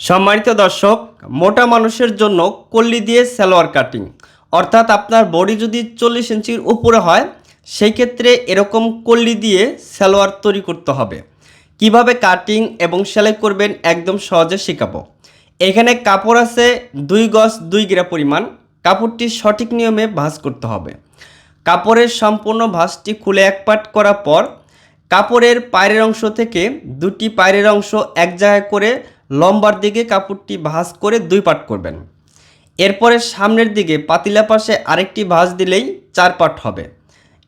সম্মানিত দর্শক, মোটা মানুষের জন্য কল্লি দিয়ে সালোয়ার কাটিং অর্থাৎ আপনার বডি যদি চল্লিশ ইঞ্চির উপরে হয় সেই ক্ষেত্রে এরকম কল্লি দিয়ে সালোয়ার তৈরি করতে হবে। কীভাবে কাটিং এবং সেলাই করবেন একদম সহজে শেখাবো। এখানে কাপড় আছে দুই গজ দুই গ্রা পরিমাণ। কাপড়টি সঠিক নিয়মে ভাঁজ করতে হবে। কাপড়ের সম্পূর্ণ ভাঁজটি খুলে এক পাট করার পর, কাপড়ের পায়ের অংশ থেকে দুটি পায়ের অংশ এক জায়গায় করে লম্বার দিকে কাপড়টি ভাঁজ করে দুই পাট করবেন। এরপরে সামনের দিকে পাতিলা পাশে আরেকটি ভাঁজ দিলেই চার পাট হবে।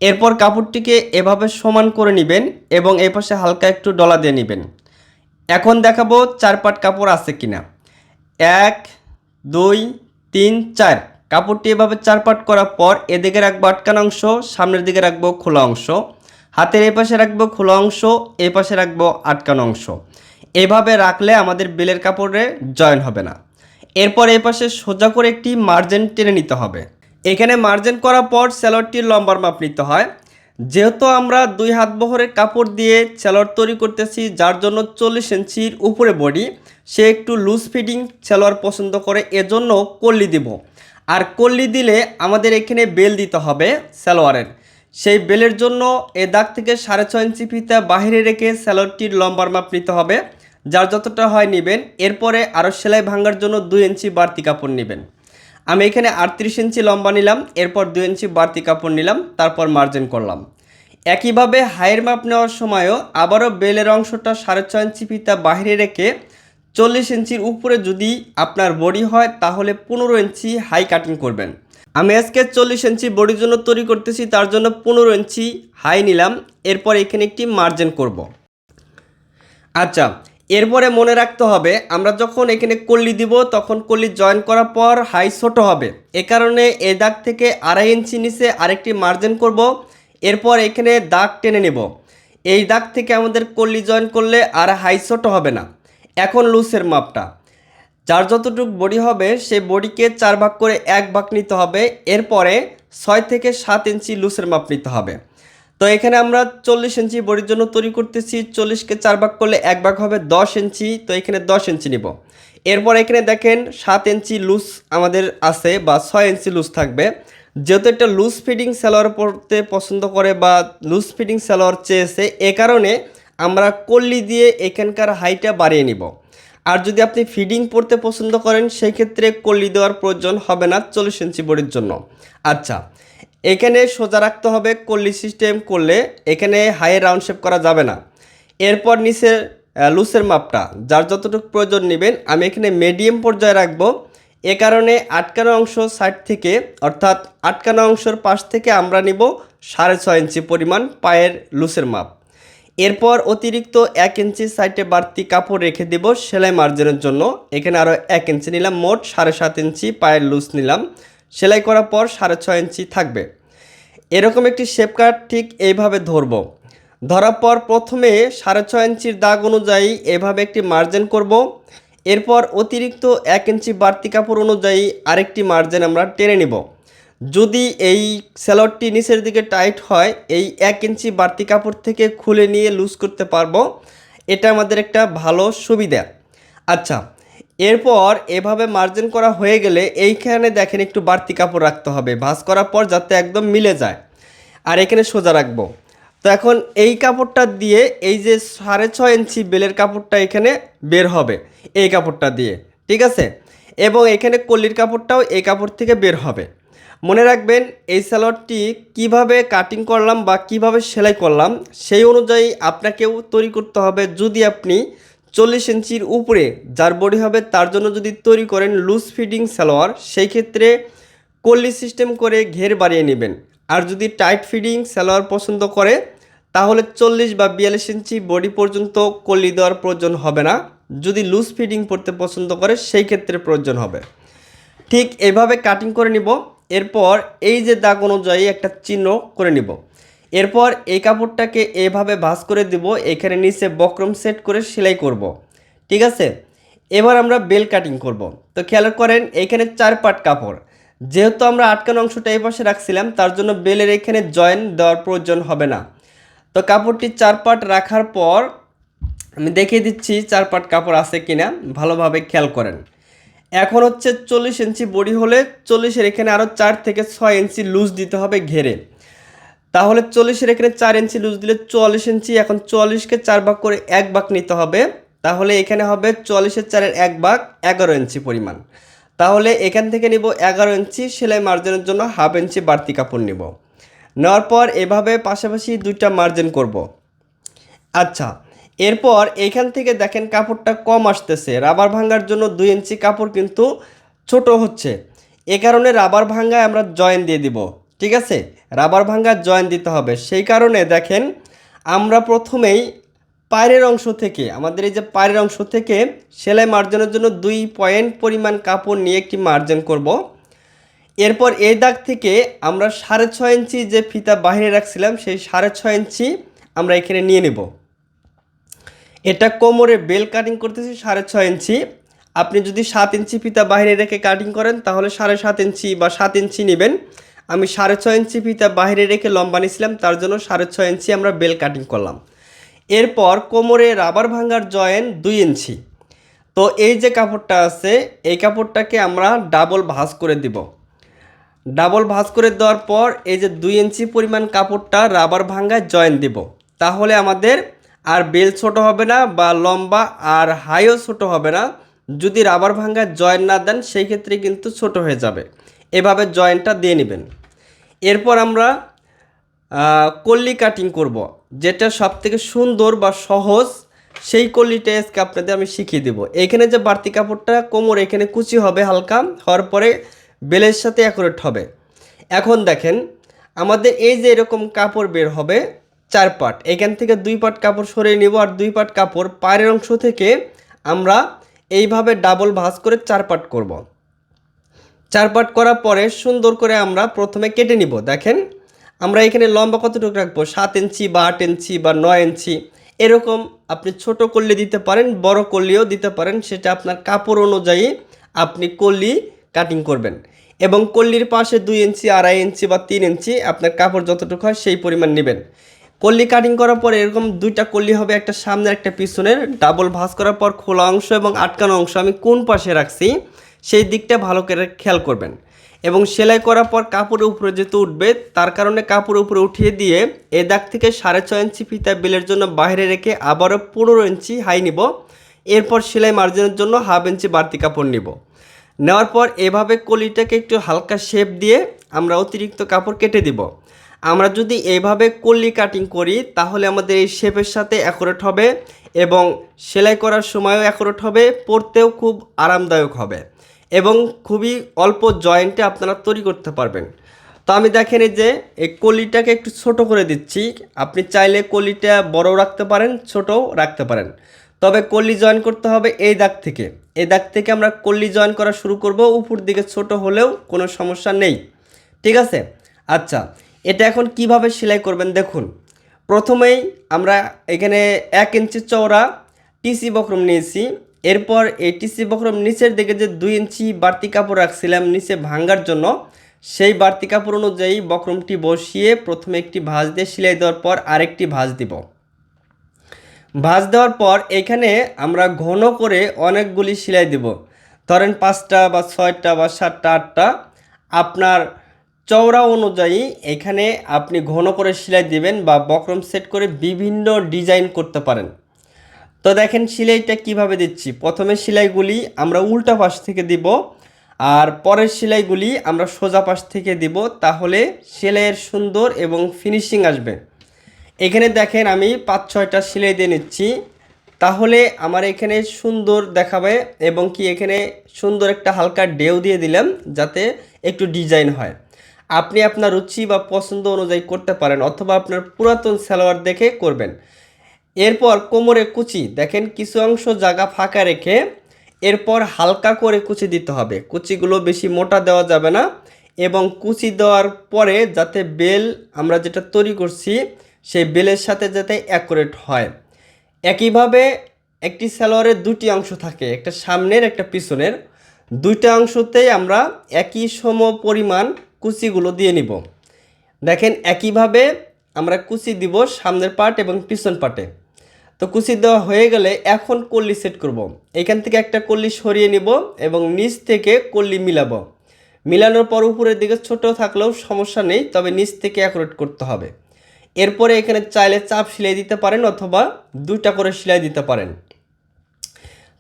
এরপর কাপড়টিকে এভাবে সমান করে নেবেন এবং এই পাশে হালকা একটু ডলা দিয়ে নেবেন। এখন দেখাবো চার পাট কাপড় আছে কিনা। এক, দুই, তিন, চার। কাপড়টি এভাবে চার পাট করার পর এদিকে রাখব আটকানো অংশ, সামনের দিকে রাখব খোলা অংশ। হাতের এই পাশে রাখব খোলা অংশ এই পাশে রাখব আটকানো অংশ। এভাবে রাখলে আমাদের বেলের কাপড়ে জয়েন হবে না। এরপর এই পাশে সোজা করে একটি মার্জিন টেনে নিতে হবে। এখানে মার্জিন করার পর স্যালোয়ারটির লম্বার মাপ নিতে হয়। যেহেতু আমরা দুই হাত বহরের কাপড় দিয়ে স্যালোয়ার তৈরি করতেছি, যার জন্য চল্লিশ ইঞ্চির উপরে বডি, সে একটু লুজ ফিটিং স্যালোয়ার পছন্দ করে, এজন্য কল্লি দিব। আর কল্লি দিলে আমাদের এখানে বেল দিতে হবে সালোয়ারের সেই বেলের জন্য এ দাগ থেকে সাড়ে ছয় ইঞ্চি ফিতা বাহিরে রেখে স্যালোয়ারটির লম্বার মাপ নিতে হবে। যার যতটা হয় নেবেন, এরপরে আরও সেলাই ভাঙার জন্য দুই ইঞ্চি বাড়তি কাপড় নেবেন। আমি এখানে আটত্রিশ ইঞ্চি লম্বা নিলাম, এরপর দুই ইঞ্চি বাড়তি কাপড় নিলাম, তারপর মার্জিন করলাম। একইভাবে হাইয়ের মাপ নেওয়ার সময়ও আবারও বেলের অংশটা সাড়ে ছয় ইঞ্চি ফিতা বাহিরে রেখে চল্লিশ ইঞ্চির উপরে যদি আপনার বডি হয়, তাহলে পনেরো ইঞ্চি হাই কাটিং করবেন। আমি আজকে চল্লিশ ইঞ্চি বডির জন্য তৈরি করতেছি, তার জন্য পনেরো ইঞ্চি হাই নিলাম, এরপর এখানে একটি মার্জিন করব। আচ্ছা এরপরে মনে রাখতে হবে, আমরা যখন এখানে কল্লি দিব, তখন কল্লি জয়েন করার পর হাই ছোট হবে। এ কারণে এ দাগ থেকে আড়াই ইঞ্চি নিচে আরেকটি মার্জিন করব, এরপর এখানে দাগ টেনে নেব। এই দাগ থেকে আমাদের কল্লি জয়েন করলে আর হাই ছোট হবে না। এখন লুসের মাপটা। যার যতটুকু বডি হবে সেই বডিকে চার ভাগ করে এক ভাগ নিতে হবে, এরপরে ছয় থেকে সাত ইঞ্চি লুসের মাপ নিতে হবে। তো এখানে আমরা চল্লিশ ইঞ্চি বডির জন্য তৈরি করতেছি। চল্লিশকে চার ভাগ করলে এক ভাগ হবে দশ ইঞ্চি। তো এখানে দশ ইঞ্চি নিব। এরপর এখানে দেখেন সাত ইঞ্চি লুজ আমাদের আছে বা ছয় ইঞ্চি লুজ থাকবে। যেহেতু একটা লুজ ফিটিং সালোয়ার পরতে পছন্দ করে বা লুজ ফিটিং সালোয়ার চেয়েছে, এ কারণে আমরা কল্লি দিয়ে এখানকার হাইটা বাড়িয়ে নিব। আর যদি আপনি ফিডিং পড়তে পছন্দ করেন সেই ক্ষেত্রে কল্লি দেওয়ার প্রয়োজন হবে না চল্লিশ ইঞ্চি বডির জন্য। আচ্ছা এখানে সোজা রাখতে হবে কল্লি সিস্টেম করলে এখানে হাইয়ের রাউন্ড শেপ করা যাবে না। এরপর নিচে লুসের মাপটা, যার যতটুকু প্রয়োজন নেবেন, আমি এখানে মিডিয়াম পর্যায়ে রাখব। এ কারণে আটকানো অংশ সাইড থেকে, অর্থাৎ আটকানো অংশের পাশ থেকে আমরা নিব সাড়ে ছয় ইঞ্চি পরিমাণ পায়ের লুসের মাপ। এরপর অতিরিক্ত এক ইঞ্চি সাইডে বাড়তি কাপড় রেখে দেব সেলাই মার্জিনের জন্য। এখানে আরও এক ইঞ্চি নিলাম, মোট সাড়ে সাত ইঞ্চি পায়ের লুজ নিলাম। সেলাই করার পর সাড়ে ছয় ইঞ্চি থাকবে। এরকম একটি শেপ কাট ঠিক এইভাবে ধরব। ধরার পর প্রথমে সাড়ে ছয় ইঞ্চির দাগ অনুযায়ী এভাবে একটি মার্জিন করব। এরপর অতিরিক্ত এক ইঞ্চি বাড়তি কাপড় অনুযায়ী আরেকটি মার্জিন আমরা টেনে নিব। যদি এই স্যালোয়ারটি নিচের দিকে টাইট হয়, এই এক ইঞ্চি বাড়তি কাপড় থেকে খুলে নিয়ে লুজ করতে পারব। এটা আমাদের একটা ভালো সুবিধা। আচ্ছা এরপর এভাবে মার্জিন করা হয়ে গেলে এইখানে দেখেন একটু বাড়তি কাপড় রাখতে হবে। ভাঁজ করার পর যাতে একদম মিলে যায়। আর এখানে সোজা রাখব। তো এখন এই কাপড়টা দিয়ে এই যে সাড়ে ছয় ইঞ্চি বেলের কাপড়টা এখানে বের হবে এই কাপড়টা দিয়ে। ঠিক আছে? এবং এখানে কল্লির কাপড়টাও এই কাপড় থেকে বের হবে। মনে রাখবেন এই সালোয়ারটি কীভাবে কাটিং করলাম বা কীভাবে সেলাই করলাম সেই অনুযায়ী আপনাকেও তৈরি করতে হবে। যদি আপনি চল্লিশ ইঞ্চির উপরে, যার বডি হবে তার জন্য যদি তৈরি করেন লুজ ফিটিং সালোয়ার, সেই ক্ষেত্রে কল্লি সিস্টেম করে ঘের বাড়িয়ে নেবেন। আর যদি টাইট ফিটিং সালোয়ার পছন্দ করে, তাহলে চল্লিশ বা বিয়াল্লিশ ইঞ্চি বডি পর্যন্ত কল্লি দেওয়ার প্রয়োজন হবে না। যদি লুজ ফিটিং পরতে পছন্দ করে, সেই ক্ষেত্রে প্রয়োজন হবে। ঠিক এভাবে কাটিং করে নিব। এরপর এই যে দাগ অনুযায়ী একটা চিহ্ন করে নিব। এরপর এই কাপড়টাকে এভাবে ভাঁজ করে দিব, এখানে নিচে বক্রম সেট করে সেলাই করব। ঠিক আছে? এবার আমরা বেল কাটিং করব। তো খেয়াল করেন, এখানে চার পাট কাপড়। যেহেতু আমরা আটকানো অংশটা এই পাশে রাখছিলাম, তার জন্য বেলের এখানে জয়েন দেওয়ার প্রয়োজন হবে না। তো কাপড়টি চার পাট রাখার পর আমি দেখিয়ে দিচ্ছি চার পাট কাপড় আছে কিনা, ভালোভাবে খেয়াল করেন। এখন হচ্ছে চল্লিশ ইঞ্চি বডি হলে চল্লিশের এখানে আরও চার থেকে ছয় ইঞ্চি লুজ দিতে হবে ঘেরে। তাহলে চল্লিশের এখানে চার ইঞ্চি লুজ দিলে চুয়াল্লিশ ইঞ্চি, এখন চুয়াল্লিশকে চার ভাগ করে এক ভাগ নিতে হবে। তাহলে এখানে হবে চুয়াল্লিশের চারের এক ভাগ এগারো ইঞ্চি পরিমাণ। তাহলে এখান থেকে নিব এগারো ইঞ্চি, সেলাই মার্জিনের জন্য হাফ ইঞ্চি বাড়তি কাপড় নিব। নেওয়ার পর এভাবে পাশাপাশি দুইটা মার্জিন করব। আচ্ছা এরপর এখান থেকে দেখেন কাপড়টা কম আসতেছে। রাবার ভাঙ্গার জন্য দুই ইঞ্চি কাপড় কিন্তু ছোট হচ্ছে। এ কারণে রাবার ভাঙ্গায় আমরা জয়েন দিয়ে দিব। ঠিক আছে? রাবার ভাঙ্গার জয়েন দিতে হবে। সেই কারণে দেখেন, আমরা প্রথমেই পায়ের অংশ থেকে, আমাদের এই যে পায়ের অংশ থেকে সেলাই মার্জনের জন্য দুই পয়েন্ট পরিমাণ কাপড় নিয়ে একটি মার্জিন করব। এরপর এই দাগ থেকে আমরা সাড়ে ছয় ইঞ্চি যে ফিতা বাইরে রাখছিলাম, সেই সাড়ে ছয় ইঞ্চি আমরা এখানে নিয়ে নেব। এটা কোমরে বেল কাটিং করতেছি সাড়ে ছয় ইঞ্চি। আপনি যদি সাত ইঞ্চি ফিতা বাইরে রেখে কাটিং করেন, তাহলে সাড়ে সাত ইঞ্চি বা সাত ইঞ্চি নেবেন। আমি সাড়ে ছয় ইঞ্চি ফিতা বাইরে রেখে লম্বা নিয়েছিলাম, তার জন্য সাড়ে ছয় ইঞ্চি আমরা বেল কাটিং করলাম। এরপর কোমরে রাবার ভাঙ্গার জয়েন দুই ইঞ্চি। তো এই যে কাপড়টা আছে, এই কাপড়টাকে আমরা ডাবল ভাঁজ করে দিব। ডাবল ভাঁজ করে দেওয়ার পর এই যে দুই ইঞ্চি পরিমাণ কাপড়টা রাবার ভাঙ্গায় জয়েন দিব। তাহলে আমাদের আর বেল ছোট হবে না বা লম্বা আর হাইও ছোট হবে না। যদি রাবার ভাঙ্গায় জয়েন না দেন, সেই ক্ষেত্রে কিন্তু ছোট হয়ে যাবে। এভাবে জয়েনটা দিয়ে নেবেন। এরপর আমরা কল্লি কাটিং করব। যেটা সব থেকে সুন্দর বা সহজ, সেই কল্লিটা আজকে আপনাদের আমি শিখিয়ে দেবো। এখানে যে বাড়তি কাপড়টা, কোমর এখানে কুচি হবে হালকা, হওয়ার পরে বেলের সাথে অ্যাকুরেট হবে। এখন দেখেন, আমাদের এই যে এরকম কাপড় বের হবে, চার পাট। এখান থেকে দুই পাট কাপড় সরিয়ে নিব আর দুই পাট কাপড় পায়ের অংশ থেকে আমরা এইভাবে ডাবল ভাঁজ করে চার পাট করব। চার পাট করার পরে সুন্দর করে আমরা প্রথমে কেটে নিব। দেখেন, আমরা এখানে লম্বা কতটুকু রাখব? সাত ইঞ্চি বা আট ইঞ্চি বা নয় ইঞ্চি। এরকম আপনি ছোট করলে দিতে পারেন, বড় করলেও দিতে পারেন। সেটা আপনার কাপড় অনুযায়ী আপনি কল্লি কাটিং করবেন। এবং কল্লির পাশে দুই ইঞ্চি, আড়াই ইঞ্চি বা তিন ইঞ্চি আপনার কাপড় যতটুকু হয় সেই পরিমাণ নেবেন। কল্লি কাটিং করার পর এরকম দুইটা কল্লি হবে, একটা সামনের, একটা পিছনের। ডাবল ভাঁজ করার পর খোলা অংশ এবং আটকানো অংশ আমি কোন পাশে রাখছি? সেই দিকটা ভালো করে খেয়াল করবেন। এবং সেলাই করার পর কাপড়ের উপরে যেহেতু উঠবে, তার কারণে কাপড়ের উপরে উঠিয়ে দিয়ে এ দাগ থেকে সাড়ে ছয় ইঞ্চি ফিতা বেলের জন্য বাইরে রেখে আবারও পনেরো ইঞ্চি হাই নিব। এরপর সেলাই মার্জিনের জন্য হাফ ইঞ্চি বাড়তি কাপড় নিব। নেওয়ার পর এভাবে কলিটাকে একটু হালকা শেপ দিয়ে আমরা অতিরিক্ত কাপড় কেটে দিব। আমরা যদি এইভাবে কলি কাটিং করি, তাহলে আমাদের এই শেপের সাথে অ্যাকুরেট হবে এবং সেলাই করার সময়ও অ্যাকুরেট হবে, পরতেও খুব আরামদায়ক হবে। এবং খুবই অল্প জয়েন্টে আপনারা তৈরি করতে পারবেন। তো আমি দেখেন যে, এই কলিটাকে একটু ছোট করে দিচ্ছি। আপনি চাইলে কলিটা বড় রাখতে পারেন, ছোটও রাখতে পারেন। তবে কল্লি জয়েন করতে হবে এই দাগ থেকে। এই দাগ থেকে আমরা কল্লি জয়েন করা শুরু করব। উপর দিকে ছোট হলেও কোনো সমস্যা নেই। ঠিক আছে? আচ্ছা এটা এখন কীভাবে সেলাই করবেন দেখুন। প্রথমেই আমরা এখানে এক ইঞ্চি চওড়া টিসি বক্রম নিয়েছি। এরপর এই টিসি বক্রম নিচের দিকে যে দুই ইঞ্চি বাড়তি কাপড় রাখছিলাম, নিচে ভাঙ্গার জন্য, সেই বাড়তি কাপড় অনুযায়ী বক্রমটি বসিয়ে প্রথমে একটি ভাঁজ দিয়ে সেলাই দেওয়ার পর আরেকটি ভাঁজ দিব। ভাঁজ দেওয়ার পর এখানে আমরা ঘন করে অনেকগুলি সেলাই দেব। ধরেন পাঁচটা বা ছয়টা বা সাতটা, আটটা। আপনার চওড়া অনুযায়ী এখানে আপনি ঘন করে সেলাই দিবেন বা বক্রম সেট করে বিভিন্ন ডিজাইন করতে পারেন। তো দেখেন সেলাইটা কীভাবে দিচ্ছি? প্রথমে সেলাইগুলি আমরা উল্টা পাশ থেকে দিব, আর পরের সেলাইগুলি আমরা সোজা পাশ থেকে দিব, তাহলে সেলাইয়ের সুন্দর এবং ফিনিশিং আসবে। এখানে দেখেন আমি পাঁচ, ছয়টা সেলাই দিয়ে নিচ্ছি। তাহলে আমার এখানে সুন্দর দেখাবে এবং কি এখানে সুন্দর একটা হালকা ডেউ দিয়ে দিলাম যাতে একটু ডিজাইন হয়। আপনি আপনার রুচি বা পছন্দ অনুযায়ী করতে পারেন অথবা আপনার পুরাতন সালোয়ার দেখে করবেন। এরপর কোমরে কুচি, দেখেন কিছু অংশ জায়গা ফাঁকা রেখে এরপর হালকা করে কুচি দিতে হবে। কুচিগুলো বেশি মোটা দেওয়া যাবে না এবং কুচি দেওয়ার পরে যাতে বেল আমরা যেটা তৈরি করছি, সেই বেলের সাথে যাতে অ্যাকুরেট হয়। একইভাবে একটি সালোয়ারের দুটি অংশ থাকে, একটা সামনের, একটা পিছনের। দুইটা অংশতেই আমরা একই সম পরিমাণ কুচিগুলো দিয়ে নিব। দেখেন একইভাবে আমরা কুচি দিব সামনের পার্ট এবং পিছন পার্টে। তো কুচি দেওয়া হয়ে গেলে এখন কল্লি সেট করব। এখান থেকে একটা কল্লি সরিয়ে নিব এবং নিচ থেকে কল্লি মিলাবো। মিলানোর পর উপরের দিকে ছোট থাকলেও সমস্যা নেই, তবে নিচ থেকে অ্যাকুরেট করতে হবে। এরপরে এখানে চাইলে চাপ সেলাই দিতে পারেন অথবা দুইটা করে সেলাই দিতে পারেন।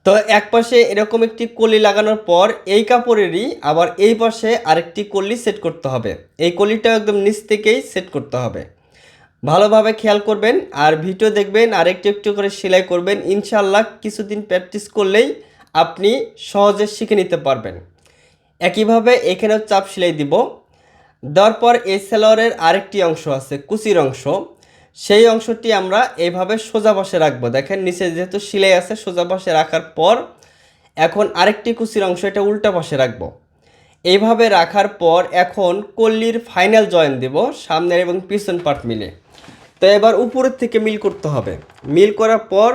তো এক পাশে এরকম একটি কলি লাগানোর পর এই কাপড়েরই আবার এই পাশে আরেকটি কলি সেট করতে হবে। এই কলিটাও একদম নিচ থেকেই সেট করতে হবে। ভালোভাবে খেয়াল করবেন আর ভিডিও দেখবেন, আর একটু একটু করে সেলাই করবেন। ইনশাল্লাহ কিছুদিন প্র্যাকটিস করলেই আপনি সহজে শিখে নিতে পারবেন। একইভাবে এখানেও চাপ সেলাই দিব। দেওয়ার পর এই সেলোয়ারের আরেকটি অংশ আছে, কুচির অংশ। সেই অংশটি আমরা এইভাবে সোজা পাশে রাখব। দেখেন, নিচে যেহেতু সেলাই আছে, সোজা পাশে রাখার পর এখন আরেকটি কুচির অংশ, এটা উল্টা পাশে রাখব। এইভাবে রাখার পর এখন কল্লির ফাইনাল জয়েন দেব সামনের এবং পিছন পার্ট মিলে। তো এবার উপরের থেকে মিল করতে হবে। মিল করার পর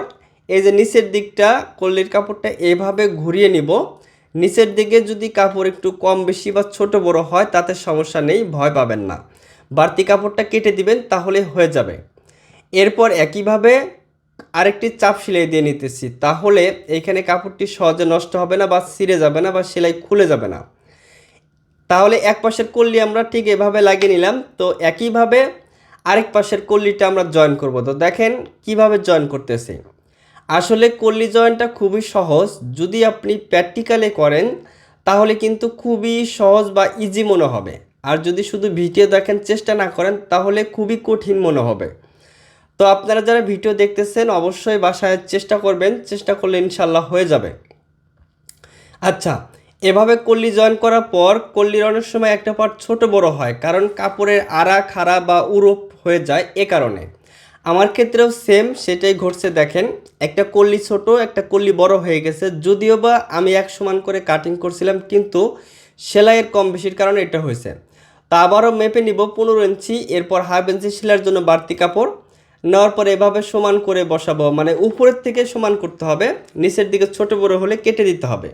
এই যে নিচের দিকটা কল্লির কাপড়টা এইভাবে ঘুরিয়ে নিব। নিচের দিকে যদি কাপড় একটু কম বেশি বা ছোট বড় হয়, তাতে সমস্যা নেই, ভয় পাবেন না। বাড়তি কাপড়টা কেটে দিবেন, তাহলে হয়ে যাবে। এরপর একইভাবে আরেকটি চাপ সেলাই দিয়ে নিতেছি। তাহলে এইখানে কাপড়টি সহজে নষ্ট হবে না বা ছিঁড়ে যাবে না বা সেলাই খুলে যাবে না। তাহলে এক পাশের কল্লি আমরা ঠিক এভাবে লাগিয়ে নিলাম। তো একইভাবে আরেক পাশের কল্লিটা আমরা জয়েন করব। তো দেখেন কীভাবে জয়েন করতেছি। আসলে কল্লি জয়েনটা খুবই সহজ। যদি আপনি প্র্যাকটিক্যালে করেন, তাহলে কিন্তু খুবই সহজ বা ইজি মনে হবে। আর যদি শুধু ভিডিও দেখেন, চেষ্টা না করেন, তাহলে খুবই কঠিন মনে হবে। তো আপনারা যারা ভিডিও দেখতেছেন, অবশ্যই বাসায় চেষ্টা করবেন। চেষ্টা করলে ইনশাল্লাহ হয়ে যাবে। আচ্ছা এভাবে কল্লি জয়েন করার পর কল্লির অনেক সময় একটা পার্ট ছোট বড় হয়, কারণ কাপড়ের আড়া, খাড়া বা উরুপ হয়ে যায় এ কারণে। আমার ক্ষেত্রেও সেম সেটাই ঘটছে দেখেন। একটা কল্লি ছোট, একটা কল্লি বড় হয়ে গেছে, যদিও বা আমি এক সমান করে কাটিং করছিলাম, কিন্তু সেলাইয়ের কম বেশির কারণে এটা হয়েছে। তা আবারও মেপে নিব, পনেরো ইঞ্চি, এরপর হাফ ইঞ্চি সেলাইয়ের জন্য বাড়তি কাপড়। নেওয়ার পর এভাবে সমান করে বসাবো মানে উপরের থেকে সমান করতে হবে, নিচের দিকে ছোট বড় হলে কেটে দিতে হবে।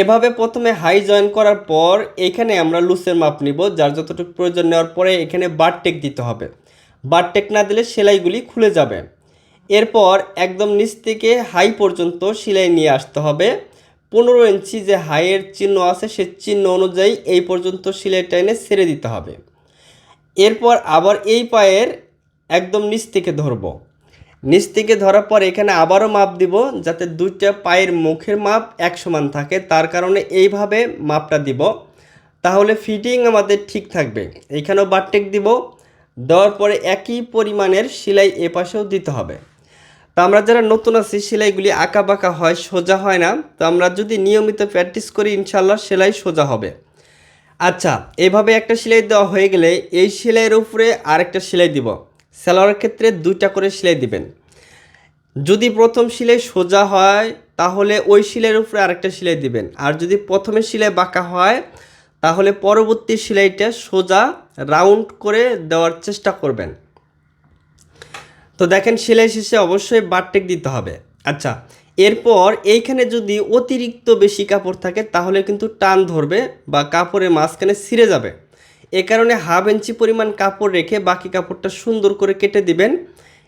এভাবে প্রথমে হাই জয়েন করার পর এখানে আমরা লুসের মাপ নিব, যার যতটুকু প্রয়োজন নেওয়ার পরে এখানে বারটেক দিতে হবে। বারটেক না দিলে সেলাইগুলি খুলে যাবে। এরপর একদম নিচ থেকে হাই পর্যন্ত সেলাই নিয়ে আসতে হবে। পনেরো ইঞ্চি যে হাইয়ের চিহ্ন আছে, সে চিহ্ন অনুযায়ী এই পর্যন্ত সেলাইটা এনে ছেড়ে দিতে হবে। এরপর আবার এই পায়ের একদম নিচ থেকে ধরবো। নিচ থেকে ধরার পর এখানে আবারও মাপ দিব যাতে দুইটা পায়ের মুখের মাপ এক সমান থাকে। তার কারণে এইভাবে মাপটা দিব। তাহলে ফিটিং আমাদের ঠিক থাকবে। এইখানেও বারটেক দিব। দেওয়ার পরে একই পরিমাণের সেলাই এ পাশেও দিতে হবে। তো আমরা যারা নতুন আছি, সেলাইগুলি আঁকা বাঁকা হয়, সোজা হয় না। তো আমরা যদি নিয়মিত প্র্যাকটিস করি ইনশাল্লাহ সেলাই সোজা হবে। আচ্ছা এভাবে একটা সেলাই দেওয়া হয়ে গেলে এই সেলাইয়ের উপরে আরেকটা সেলাই দিব। সেলোয়ারের ক্ষেত্রে দুইটা করে সেলাই দিবেন। যদি প্রথম সেলাই সোজা হয়, তাহলে ওই সেলাইয়ের উপরে আরেকটা সেলাই দিবেন। আর যদি প্রথমে সেলাই বাঁকা হয়, তাহলে পরবর্তী সেলাইটা সোজা রাউন্ড করে দেওয়ার চেষ্টা করবেন। তো দেখেন, সেলাই শেষে অবশ্যই বারটেক দিতে হবে। আচ্ছা এরপর এইখানে যদি অতিরিক্ত বেশি কাপড় থাকে, তাহলে কিন্তু টান ধরবে বা কাপড়ের মাঝখানে ছিঁড়ে যাবে। এ কারণে হাফ ইঞ্চি পরিমাণ কাপড় রেখে বাকি কাপড়টা সুন্দর করে কেটে দিবেন।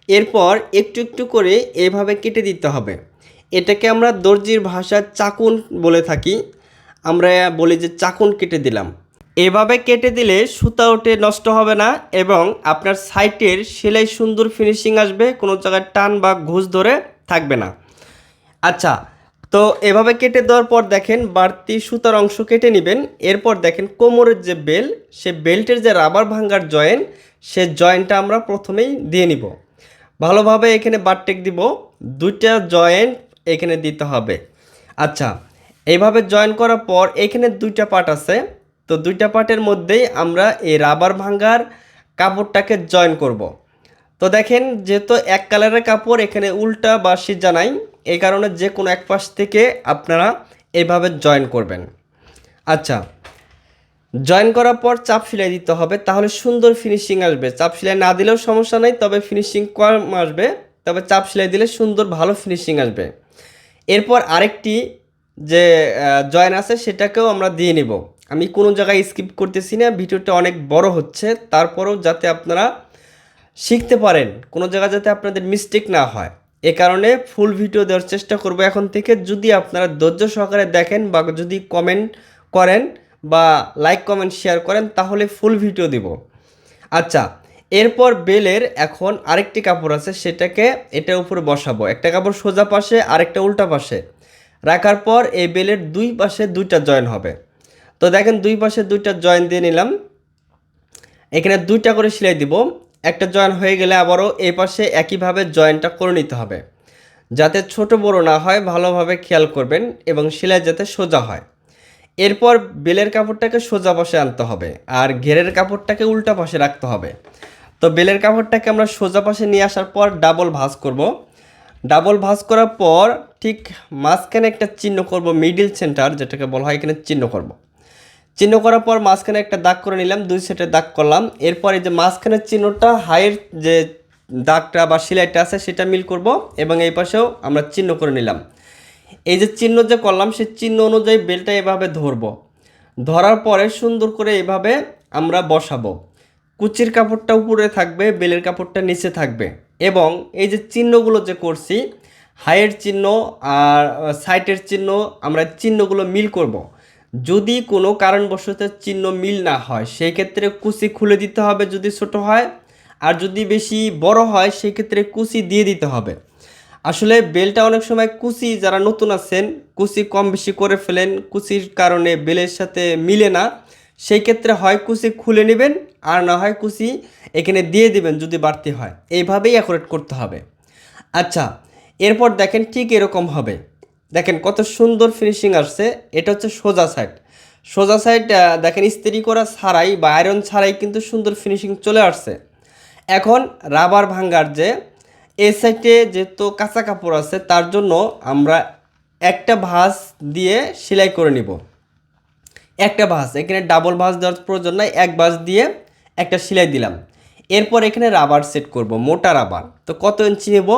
এরপর একটু একটু করে এভাবে কেটে দিতে হবে। এটাকে আমরা দর্জির ভাষায় চাকুন বলে থাকি। আমরা বলি যে চাকুন কেটে দিলাম। এভাবে কেটে দিলে সুতা ওঠে, নষ্ট হবে না এবং আপনার সাইটের সেলাই সুন্দর ফিনিশিং আসবে, কোনো জায়গায় টান বা ঘুষ ধরে থাকবে না। আচ্ছা তো এভাবে কেটে দেওয়ার পর দেখেন বাড়তি সুতার অংশ কেটে নেবেন। এরপর দেখেন কোমরের যে বেল, সে বেল্টের যে রাবার ভাঙ্গার জয়েন্ট সে জয়েন্টটা আমরা প্রথমেই দিয়ে নিব। ভালোভাবে এখানে বারটেক দিব। দুইটা জয়েন্ট এখানে দিতে হবে। আচ্ছা এইভাবে জয়েন করার পর এখানে দুইটা পার্ট আছে। তো দুইটা পার্টের মধ্যেই আমরা এই রাবার ভাঙ্গার কাপড়টাকে জয়েন করব। তো দেখেন যেহেতু এক কালারের কাপড়, এখানে উল্টা বা সিজা নাই এই কারণে যে কোনো এক পাশ থেকে আপনারা এইভাবে জয়েন করবেন। আচ্ছা জয়েন করার পর চাপ সেলাই দিতে হবে, তাহলে সুন্দর ফিনিশিং আসবে। চাপ সেলাই না দিলেও সমস্যা নেই, তবে ফিনিশিং কম আসবে, তবে চাপ সেলাই দিলে সুন্দর ভালো ফিনিশিং আসবে। এরপর আরেকটি যে জয়েন আছে সেটাকেও আমরা দিয়ে নিব। আমি কোনো জায়গায় স্কিপ করতেছি না, ভিডিওটা অনেক বড় হচ্ছে, তারপরেও যাতে আপনারা শিখতে পারেন, কোনো জায়গায় যাতে আপনাদের মিস্টেক না হয়। এ কারণে ফুল ভিডিও দেওয়ার চেষ্টা করব এখন থেকে। যদি আপনারা ধৈর্য সহকারে দেখেন বা যদি কমেন্ট করেন বা লাইক কমেন্ট শেয়ার করেন, তাহলে ফুল ভিডিও দিব। আচ্ছা এরপর বেলের এখন আরেকটি কাপড় আছে, সেটাকে এটার উপরে বসাবো। একটা কাপড় সোজা পাশে, আরেকটা উল্টা পাশে। রাখার পর এই বেলের দুই পাশে দুইটা জয়েন হবে। তো দেখেন দুই পাশে দুইটা জয়েন দিয়ে নিলাম। এখানে দুইটা করে সেলাই দিব। একটা জয়েন হয়ে গেলে আবারও এই পাশে একইভাবে জয়েনটা করে নিতে হবে। যাতে ছোট বড় না হয়, ভালোভাবে খেয়াল করবেন এবং সেলাই যাতে সোজা হয়। এরপর বেলের কাপড়টাকে সোজা পাশে আনতে হবে আর ঘেরের কাপড়টাকে উল্টা পাশে রাখতে হবে। তো বেলের কাপড়টাকে আমরা সোজা পাশে নিয়ে আসার পর ডাবল ভাঁজ করব। ডাবল ভাঁজ করার পর ঠিক মাঝখানে একটা চিহ্ন করব, মিডিল সেন্টার, যেটাকে বলা হয় এখানে চিহ্ন করব। চিহ্ন করার পর মাঝখানে একটা দাগ করে নিলাম, দুই সেটের দাগ করলাম। এরপর এই যে মাঝখানের চিহ্নটা, হাইয়ের যে দাগটা বা সেলাইটা আছে, সেটা মিল করব এবং এই পাশেও আমরা চিহ্ন করে নিলাম। এই যে চিহ্ন যে করলাম, সেই চিহ্ন অনুযায়ী বেলটা এভাবে ধরবো। ধরার পরে সুন্দর করে এভাবে আমরা বসাবো। কুচির কাপড়টা উপরে থাকবে, বেলের কাপড়টা নিচে থাকবে। এবং এই যে চিহ্নগুলো যে করছি, হাইয়ের চিহ্ন আর সাইটের চিহ্ন, আমরা চিহ্নগুলো মিল করব। যদি কোনো কারণবশত চিহ্ন মিল না হয় সেই ক্ষেত্রে কুচি খুলে দিতে হবে যদি ছোট হয়। আর যদি বেশি বড় হয় সেই ক্ষেত্রে কুচি দিয়ে দিতে হবে। আসলে বেলটা অনেক সময় কুচি যারা নতুন আছেন, কুচি কম বেশি করে ফেলেন, কুচির কারণে বেলের সাথে মিলে না। সেই ক্ষেত্রে হয় কুচি খুলে নেবেন, আর না হয় কুচি এখানে দিয়ে দিবেন যদি বাড়তি হয়। এইভাবেই অ্যাকুরেট করতে হবে। আচ্ছা এরপর দেখেন ঠিক এরকম হবে। দেখেন কত সুন্দর ফিনিশিং আসছে। এটা হচ্ছে সোজা সাইড সোজা সাইড দেখেন ইস্ত্রি করা ছাড়াই বা আয়রন ছাড়াই কিন্তু সুন্দর ফিনিশিং চলে আসছে। এখন রাবার ভাঙ্গার যে এই সাইডে যেহেতু কাঁচা কাপড় আছে, তার জন্য আমরা একটা ভাঁজ দিয়ে সেলাই করে নিব। একটা ভাঁজ, এখানে ডাবল ভাঁজ দেওয়ার প্রয়োজন নাই, এক ভাঁজ দিয়ে একটা সেলাই দিলাম। এরপর এখানে রাবার সেট করব, মোটা রাবার তো কত ইঞ্চি নেব?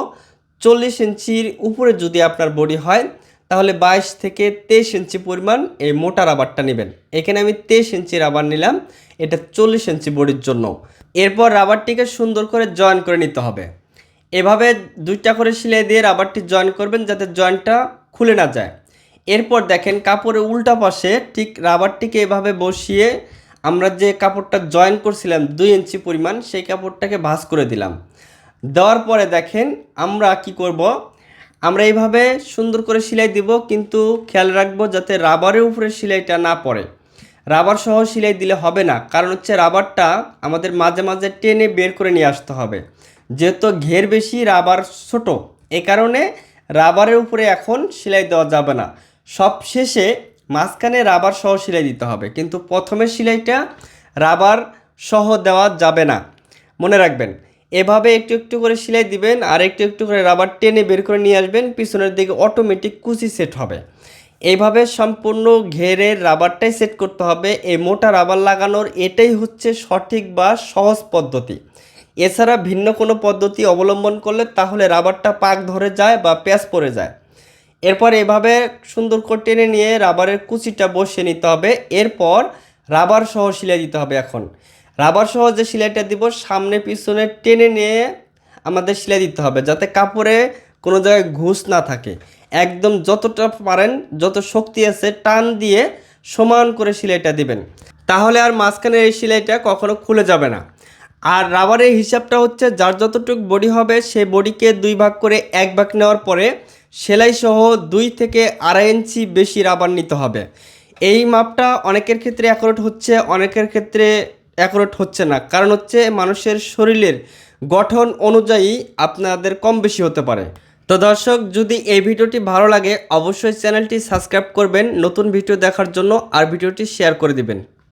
চল্লিশ ইঞ্চির উপরে যদি আপনার বডি হয়, তাহলে বাইশ থেকে তেইশ ইঞ্চি পরিমাণ এই মোটা রাবারটা নেবেন। এখানে আমি তেইশ ইঞ্চি রাবার নিলাম, এটা চল্লিশ ইঞ্চি বডির জন্য। এরপর রাবারটিকে সুন্দর করে জয়েন করে নিতে হবে। এভাবে দুইটা করে সেলাই দিয়ে রাবারটি জয়েন করবেন যাতে জয়েন্টটা খুলে না যায়। এরপর দেখেন কাপড়ের উল্টা পাশে ঠিক রাবারটিকে এভাবে বসিয়ে আমরা যে কাপড়টা জয়েন করছিলাম দুই ইঞ্চি পরিমাণ, সেই কাপড়টাকে ভাঁজ করে দিলাম। দেওয়ার পরে দেখেন আমরা কি করব? আমরা এইভাবে সুন্দর করে সেলাই দিব, কিন্তু খেয়াল রাখব যাতে রাবারের উপরে সেলাইটা না পড়ে। রাবার সহ সেলাই দিলে হবে না, কারণ হচ্ছে রাবারটা আমাদের মাঝে মাঝে টেনে বের করে নিয়ে আসতে হবে। যেহেতু ঘের বেশি, রাবার ছোট, এ কারণে রাবারের উপরে এখন সেলাই দেওয়া যাবে না। সব শেষে মাঝখানে রাবার সহ সেলাই দিতে হবে, কিন্তু প্রথমে সেলাইটা রাবার সহ দেওয়া যাবে না। মনে রাখবেন এভাবে একটু একটু করে সেলাই দিবেন আর একটু একটু করে রাবার টেনে বের করে নিয়ে আসবেন, পিছনের দিকে অটোমেটিক কুচি সেট হবে। এইভাবে সম্পূর্ণ ঘেরের রাবারটাই সেট করতে হবে। এই মোটা রাবার লাগানোর এটাই হচ্ছে সঠিক বা সহজ পদ্ধতি। এছাড়া ভিন্ন কোনো পদ্ধতি অবলম্বন করলে তাহলে রাবারটা পাক ধরে যায় বা প্যাঁচ পড়ে যায়। এরপর এভাবে সুন্দর করে টেনে নিয়ে রাবারের কুচিটা বসিয়ে নিতে হবে। এরপর রাবার সহ সিলাই দিতে হবে এখন। রাবার সহ যে সেলাইটা দিব, সামনে পিছনে টেনে নিয়ে আমাদের সেলাই দিতে হবে, যাতে কাপড়ে কোনো জায়গায় ঘুষ না থাকে। একদম যতটা পারেন, যত শক্তি আছে, টান দিয়ে সমান করে সেলাইটা দিবেন। তাহলে আর মাঝখানের এই সেলাইটা কখনো খুলে যাবে না। আর রাবারের হিসাবটা হচ্ছে, যার যতটুকু বডি হবে সেই বডিকে দুই ভাগ করে এক ভাগ নেওয়ার পরে সেলাই সহ দুই থেকে আড়াই ইঞ্চি বেশি রাবার নিতে হবে। এই মাপটা অনেকের ক্ষেত্রে অ্যাকুরেট হচ্ছে, অনেকের ক্ষেত্রে অ্যাকুরেট হচ্ছে না। কারণ হচ্ছে মানুষের শরীরের গঠন অনুযায়ী আপনাদের কম বেশি হতে পারে। তো দর্শক, যদি এই ভিডিওটি ভালো লাগে, অবশ্যই চ্যানেলটি সাবস্ক্রাইব করবেন, নতুন ভিডিও দেখার জন্য, আর ভিডিওটি শেয়ার করে দিবেন।